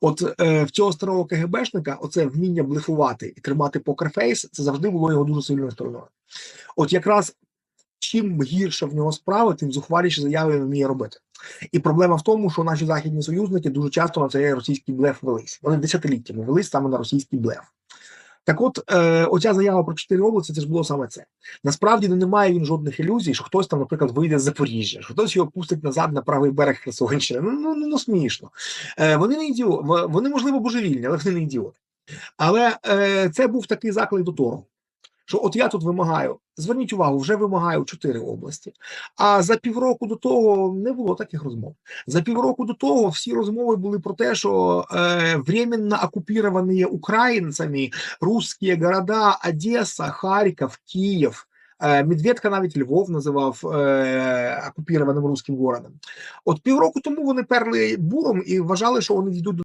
От е, в цього старого КГБшника оце вміння блефувати і тримати покерфейс, це завжди було його дуже сильною стороною. От якраз чим гірше в нього справи, тим зухваліші заяви він вміє робити. І проблема в тому, що наші західні союзники дуже часто на цей російський блеф велись. Вони десятиліттями велись саме на російський блеф. Так от, е, оця заява про чотири області, це ж було саме це. Насправді ну, немає він жодних ілюзій, що хтось там, наприклад, вийде з Запоріжжя, що хтось його пустить назад на правий берег Херсонщини. Ну, ну, ну, ну смішно. Е, вони не ідіоти, вони, можливо, божевільні, але вони не ідіоти. Але е, це був такий заклик до того, що от я тут вимагаю, зверніть увагу, вже вимагаю чотири області. А за півроку до того не було таких розмов. За півроку до того всі розмови були про те, що е, временно оккупированные українцями русські города Одеса, Харків, Київ. е, Медведка навіть Львов називав е, окупірованим руським городом. От півроку тому вони перли буром і вважали, що вони дійдуть до